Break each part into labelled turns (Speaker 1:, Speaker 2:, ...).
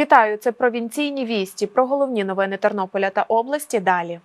Speaker 1: Вітаю! Це провінційні вісті про головні новини Тернополя та області. Далі.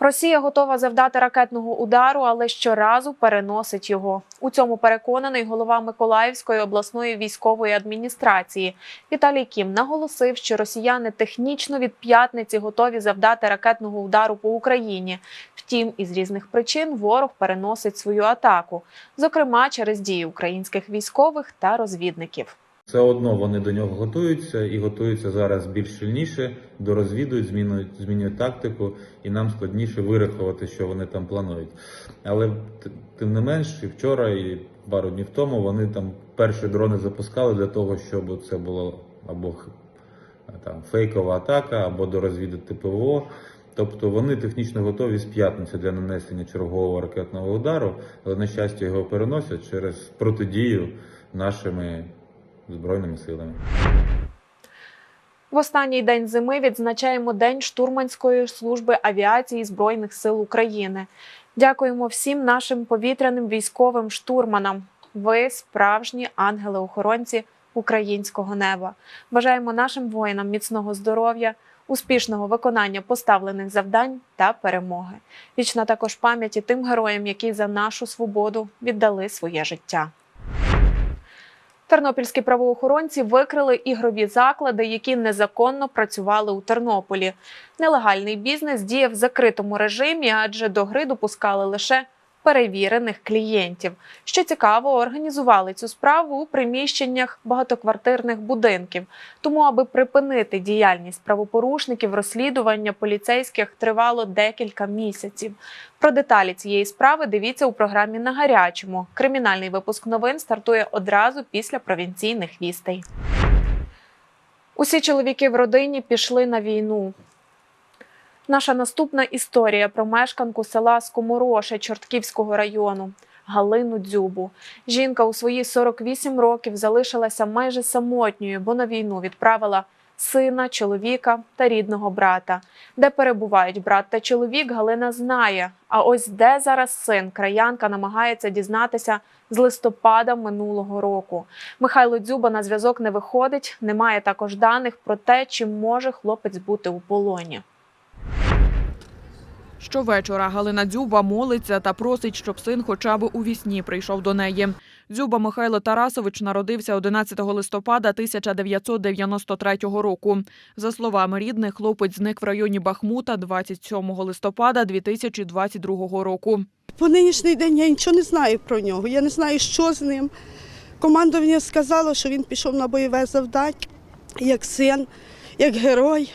Speaker 1: Росія готова завдати ракетного удару, але щоразу переносить його. У цьому переконаний голова Миколаївської обласної військової адміністрації Віталій Кім наголосив, що росіяни технічно від п'ятниці готові завдати ракетного удару по Україні. Втім, із різних причин ворог переносить свою атаку, зокрема через дії українських військових та розвідників.
Speaker 2: Все одно вони до нього готуються і готуються зараз більш сильніше, дорозвідують, змінюють, змінюють тактику, і нам складніше вирахувати, що вони там планують. Але тим не менш, і вчора, і пару днів тому вони там перші дрони запускали для того, щоб це було або там фейкова атака, або дорозвідати ПВО. Тобто вони технічно готові з п'ятниці для нанесення чергового ракетного удару, але на щастя його переносять через протидію нашими збройними силами.
Speaker 1: В останній день зими відзначаємо День штурманської служби авіації Збройних сил України. Дякуємо всім нашим повітряним військовим штурманам. Ви справжні ангели-охоронці українського неба. Бажаємо нашим воїнам міцного здоров'я, успішного виконання поставлених завдань та перемоги. Вічна також пам'яті тим героям, які за нашу свободу віддали своє життя. Тернопільські правоохоронці викрили ігрові заклади, які незаконно працювали у Тернополі. Нелегальний бізнес діяв в закритому режимі, адже до гри допускали лише перевірених клієнтів. Що цікаво, організували цю справу у приміщеннях багатоквартирних будинків. Тому, аби припинити діяльність правопорушників, розслідування поліцейських тривало декілька місяців. Про деталі цієї справи дивіться у програмі на гарячому. Кримінальний випуск новин стартує одразу після провінційних вістей. Усі чоловіки в родині пішли на війну. Наша наступна історія про мешканку села Скомороше Чортківського району Галину Дзюбу. Жінка у свої 48 років залишилася майже самотньою, бо на війну відправила сина, чоловіка та рідного брата. Де перебувають брат та чоловік, Галина знає. А ось де зараз син, краянка намагається дізнатися з листопада минулого року. Михайло Дзюба на зв'язок не виходить. Немає також даних про те, чи може хлопець бути у полоні.
Speaker 3: Щовечора Галина Дзюба молиться та просить, щоб син хоча б у вісні прийшов до неї. Дзюба Михайло Тарасович народився 11 листопада 1993 року. За словами рідних, хлопець зник в районі Бахмута 27 листопада 2022 року.
Speaker 4: По нинішній день я нічого не знаю про нього. Я не знаю, що з ним. Командування сказало, що він пішов на бойове завдання як син, як герой.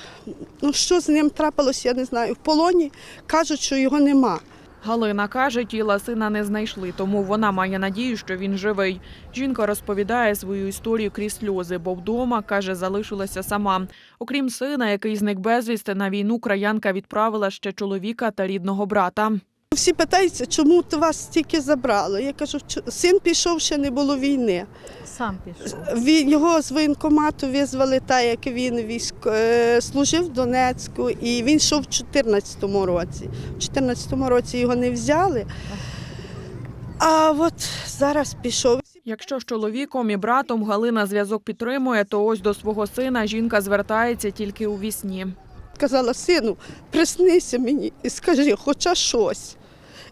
Speaker 4: Ну що з ним трапилося, я не знаю. В полоні кажуть, що його нема.
Speaker 3: Галина каже, тіла сина не знайшли, тому вона має надію, що він живий. Жінка розповідає свою історію крізь сльози, бо вдома, каже, залишилася сама. Окрім сина, який зник безвісти, на війну краянка відправила ще чоловіка та рідного брата.
Speaker 4: Всі питаються, чому ти вас стільки забрали. Я кажу, син пішов, ще не було війни.
Speaker 5: Сам пішов.
Speaker 4: Він, його з воєнкомату визвали так, як він військ, е, служив в Донецьку, і він йшов в 2014 році. У 2014 році його не взяли. А от зараз пішов.
Speaker 3: Якщо з чоловіком і братом Галина зв'язок підтримує, то ось до свого сина жінка звертається тільки у вісні.
Speaker 4: Казала, сину, приснися мені і скажи, хоча щось.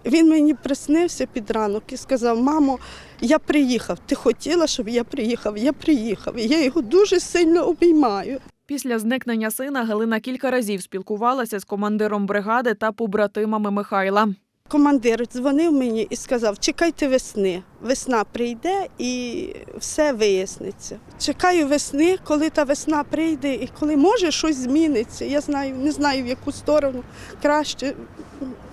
Speaker 4: Він мені приснився під ранок і сказав: мамо, я приїхав. Ти хотіла, щоб я приїхав? Я приїхав. І я його дуже сильно обіймаю.
Speaker 3: Після зникнення сина Галина кілька разів спілкувалася з командиром бригади та побратимами Михайла.
Speaker 4: Командир дзвонив мені і сказав: чекайте весни. Весна прийде і все виясниться. Чекаю весни, коли та весна прийде, і коли може щось зміниться. Я знаю, не знаю в яку сторону краще,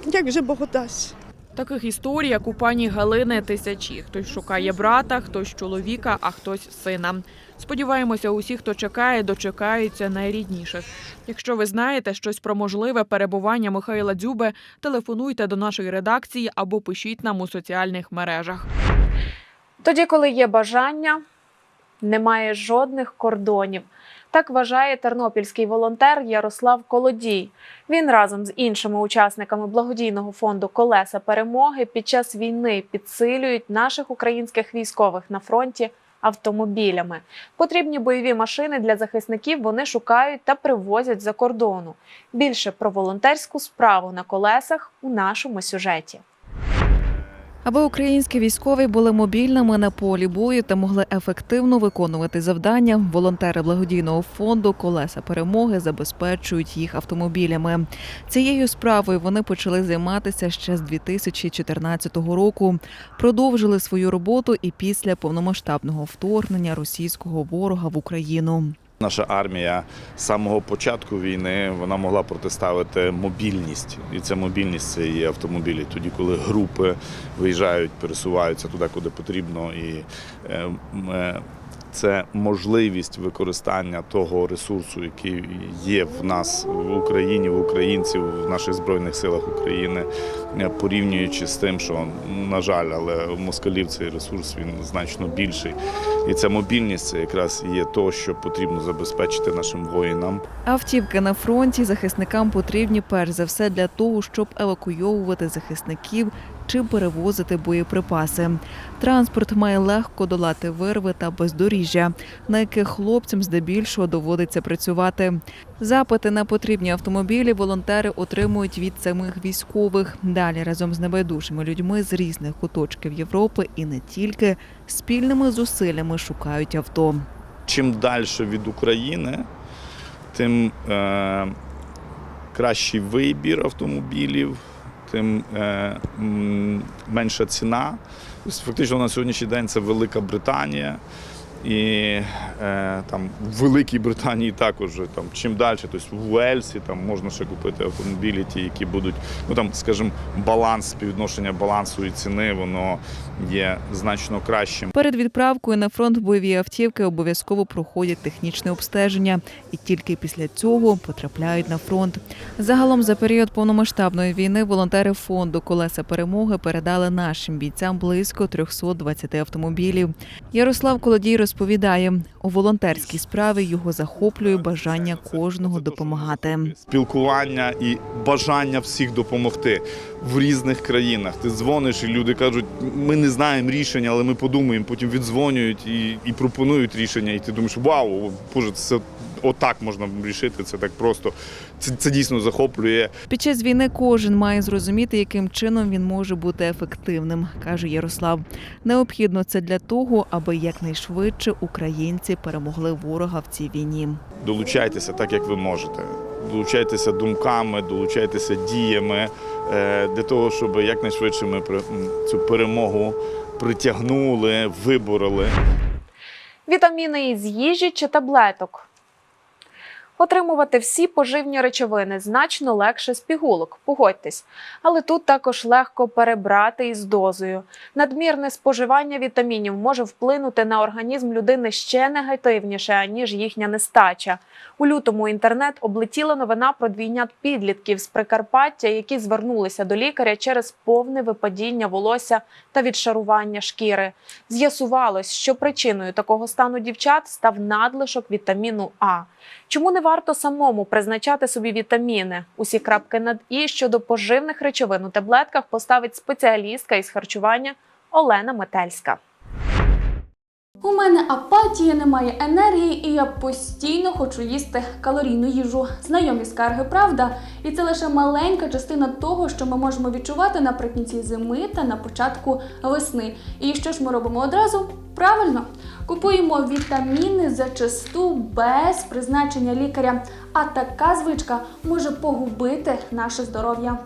Speaker 4: як вже Бог дасть.
Speaker 3: Таких історій, як у пані Галини, тисячі. Хтось шукає брата, хтось чоловіка, а хтось сина. Сподіваємося, усі, хто чекає, дочекаються найрідніших. Якщо ви знаєте щось про можливе перебування Михайла Дзюби, телефонуйте до нашої редакції або пишіть нам у соціальних мережах.
Speaker 1: Тоді, коли є бажання, немає жодних кордонів. Так вважає тернопільський волонтер Ярослав Колодій. Він разом з іншими учасниками благодійного фонду Колеса перемоги під час війни підсилюють наших українських військових на фронті автомобілями. Потрібні бойові машини для захисників вони шукають та привозять за кордону. Більше про волонтерську справу на колесах у нашому сюжеті.
Speaker 6: Аби українські військові були мобільними на полі бою та могли ефективно виконувати завдання, волонтери благодійного фонду Колеса перемоги забезпечують їх автомобілями. Цією справою вони почали займатися ще з 2014 року. Продовжили свою роботу і після повномасштабного вторгнення російського ворога в Україну.
Speaker 7: Наша армія з самого початку війни вона могла протиставити мобільність, і ця мобільність це є автомобілі. Тоді, коли групи виїжджають, пересуваються туди, куди потрібно, і е, е, це можливість використання того ресурсу, який є в нас в Україні, в українців, в наших збройних силах України, е, порівнюючи з тим, що на жаль, але у москалів цей ресурс він значно більший. І ця мобільність це якраз є то, що потрібно забезпечити нашим воїнам.
Speaker 6: Автівки на фронті захисникам потрібні перш за все для того, щоб евакуйовувати захисників чи перевозити боєприпаси. Транспорт має легко долати вирви та бездоріжжя, на яких хлопцям здебільшого доводиться працювати. Запити на потрібні автомобілі волонтери отримують від самих військових. Далі разом з небайдужими людьми з різних куточків Європи і не тільки спільними зусиллями шукають авто.
Speaker 7: Чим далі від України, тим е, кращий вибір автомобілів, тим е, менша ціна. Фактично на сьогоднішній день це Велика Британія. І е, там в Великій Британії також там чим далі, тобто в Уельсі там можна ще купити автомобілі, ті, які будуть, ну там, скажімо, баланс, співвідношення балансу і ціни, воно є значно кращим.
Speaker 6: Перед відправкою на фронт бойові автівки обов'язково проходять технічне обстеження і тільки після цього потрапляють на фронт. Загалом за період повномасштабної війни волонтери фонду Колеса перемоги передали нашим бійцям близько 320 автомобілів. Ярослав Колодій розповідає, у волонтерській справі його захоплює бажання кожного допомагати.
Speaker 7: Спілкування і бажання всіх допомогти в різних країнах. Ти дзвониш, і люди кажуть, ми не знаємо рішення, але ми подумаємо. Потім віддзвонюють і, і пропонують рішення. І ти думаєш, вау, боже, це отак можна рішити. Це так просто. Це, це дійсно захоплює.
Speaker 6: Під час війни кожен має зрозуміти, яким чином він може бути ефективним, каже Ярослав. Необхідно це для того, аби якнайшвидше українці перемогли ворога в цій війні.
Speaker 7: Долучайтеся так, як ви можете. Долучайтеся думками, долучайтеся діями е, для того, щоб якнайшвидше ми при- цю перемогу притягнули, вибороли.
Speaker 1: Вітаміни із їжі чи таблеток. Отримувати всі поживні речовини значно легше з пігулок, погодьтесь. Але тут також легко перебрати із дозою. Надмірне споживання вітамінів може вплинути на організм людини ще негативніше, аніж їхня нестача. У лютому інтернет облетіла новина про двійнят підлітків з Прикарпаття, які звернулися до лікаря через повне випадіння волосся та відшарування шкіри. З'ясувалось, що причиною такого стану дівчат став надлишок вітаміну А. Чому не варто самому призначати собі вітаміни? Усі крапки над і щодо поживних речовин у таблетках поставить спеціалістка із харчування Олена Метельська.
Speaker 8: У мене апатія, немає енергії, і я постійно хочу їсти калорійну їжу. Знайомі скарги, правда? І це лише маленька частина того, що ми можемо відчувати наприкінці зими та на початку весни. І що ж ми робимо одразу? Правильно, купуємо вітаміни зачасту без призначення лікаря. А така звичка може погубити наше здоров'я.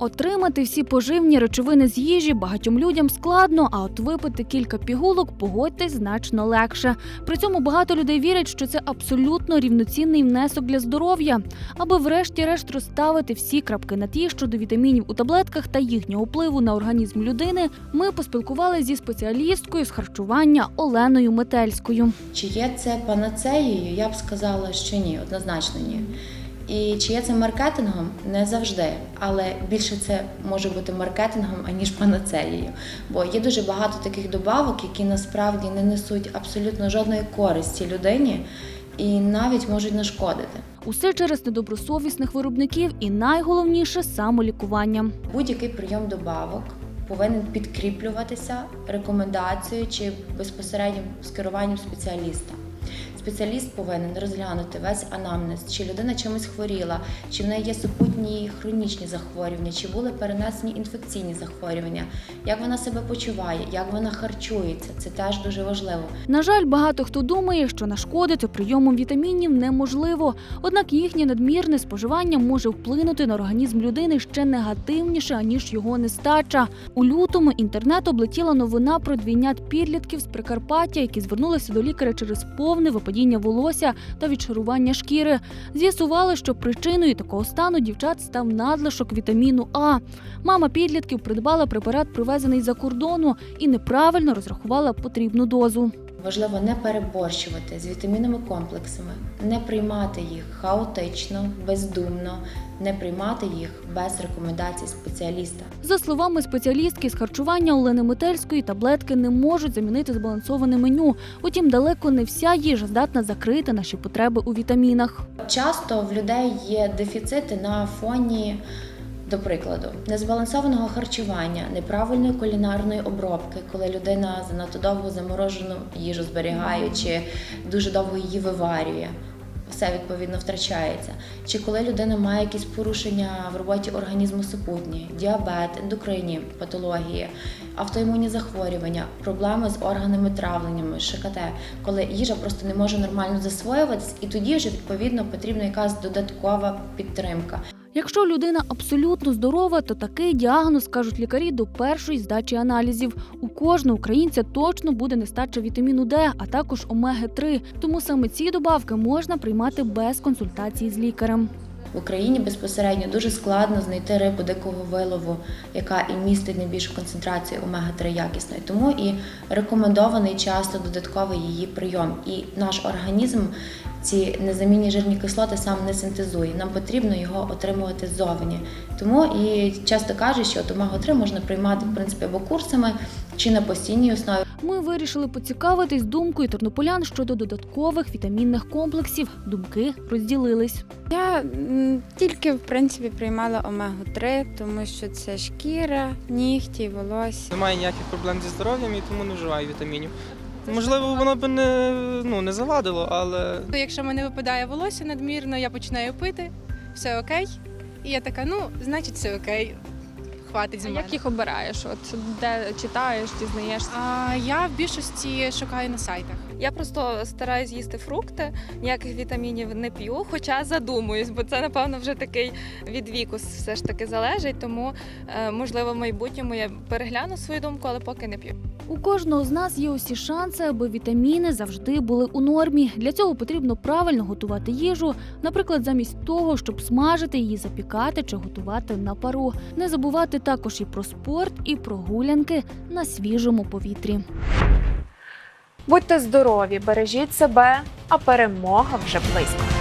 Speaker 8: Отримати всі поживні речовини з їжі багатьом людям складно, а от випити кілька пігулок, погодьтесь, значно легше. При цьому багато людей вірять, що це абсолютно рівноцінний внесок для здоров'я. Аби врешті-решт розставити всі крапки на ті щодо вітамінів у таблетках та їхнього впливу на організм людини, ми поспілкувалися зі спеціалісткою з харчування Оленою Метельською.
Speaker 9: Чи є це панацеєю? Я б сказала, що ні, однозначно ні. І чи є це маркетингом? Не завжди, але більше це може бути маркетингом, аніж панацеєю. Бо є дуже багато таких добавок, які насправді не несуть абсолютно жодної користі людині і навіть можуть нашкодити.
Speaker 8: Усе через недобросовісних виробників і найголовніше самолікування.
Speaker 9: Будь-який прийом добавок повинен підкріплюватися рекомендацією чи безпосереднім скеруванням спеціаліста. Спеціаліст повинен розглянути весь анамнез, чи людина чимось хворіла, чи в неї є супутні хронічні захворювання, чи були перенесені інфекційні захворювання, як вона себе почуває, як вона харчується. Це теж дуже важливо.
Speaker 8: На жаль, багато хто думає, що нашкодити прийомом вітамінів неможливо. Однак їхнє надмірне споживання може вплинути на організм людини ще негативніше, аніж його нестача. У лютому інтернет облетіла новина про двійнят підлітків з Прикарпаття, які звернулися до лікаря через повне випадіння волосся та відшарування шкіри. З'ясували, що причиною такого стану дівчат став надлишок вітаміну А. Мама підлітків придбала препарат, привезений за кордону, і неправильно розрахувала потрібну дозу.
Speaker 9: Важливо не переборщувати з вітамінними комплексами, не приймати їх хаотично, бездумно, не приймати їх без рекомендацій спеціаліста.
Speaker 8: За словами спеціалістки з харчування Олени Метельської, таблетки не можуть замінити збалансоване меню. Утім, далеко не вся їжа здатна закрити наші потреби у вітамінах.
Speaker 9: Часто в людей є дефіцити на фоні. До прикладу, незбалансованого харчування, неправильної кулінарної обробки, коли людина занадто довго заморожену їжу зберігає чи дуже довго її виварює. Все відповідно втрачається. Чи коли людина має якісь порушення в роботі організму супутні, діабет, ендокринні патології, автоімунні захворювання, проблеми з органами травленнями, ШКТ, коли їжа просто не може нормально засвоюватись, і тоді вже відповідно потрібна якась додаткова підтримка.
Speaker 8: Якщо людина абсолютно здорова, то такий діагноз кажуть лікарі до першої здачі аналізів. У кожного українця точно буде нестача вітаміну Д, а також омеги 3 Тому саме ці добавки можна приймати без консультації з лікарем.
Speaker 9: В Україні безпосередньо дуже складно знайти рибу дикого вилову, яка і містить найбільшу концентрацію омега-3 якісної. Тому і рекомендований часто додатковий її прийом. І наш організм ці незамінні жирні кислоти сам не синтезує. Нам потрібно його отримувати ззовні. Тому і часто кажуть, що от омегу-3 можна приймати в принципі або курсами чи на постійній основі.
Speaker 8: Ми вирішили поцікавитись думкою тернополян щодо додаткових вітамінних комплексів. Думки розділились.
Speaker 10: Я м, тільки в принципі приймала омегу 3 тому що це шкіра, нігті, волосся.
Speaker 5: Немає ніяких проблем зі здоров'ям і тому не вживаю вітамінів. Можливо, воно б не, ну, не завадило, але
Speaker 11: Якщо мене випадає волосся надмірно, я починаю пити, все окей. І я така, ну, значить, все окей. Хватить з
Speaker 12: А
Speaker 11: мене.
Speaker 12: як їх обираєш? От де читаєш, дізнаєшся?
Speaker 11: А, я в більшості шукаю на сайтах.
Speaker 12: Я просто стараюсь їсти фрукти, ніяких вітамінів не п'ю, хоча задумуюсь, бо це напевно вже такий від віку все ж таки залежить. Тому е, можливо в майбутньому я перегляну свою думку, але поки не п'ю.
Speaker 8: У кожного з нас є усі шанси, аби вітаміни завжди були у нормі. Для цього потрібно правильно готувати їжу, наприклад, замість того, щоб смажити її, запікати чи готувати на пару. Не забувати також і про спорт, і про гулянки на свіжому повітрі.
Speaker 1: Будьте здорові, бережіть себе, а перемога вже близько.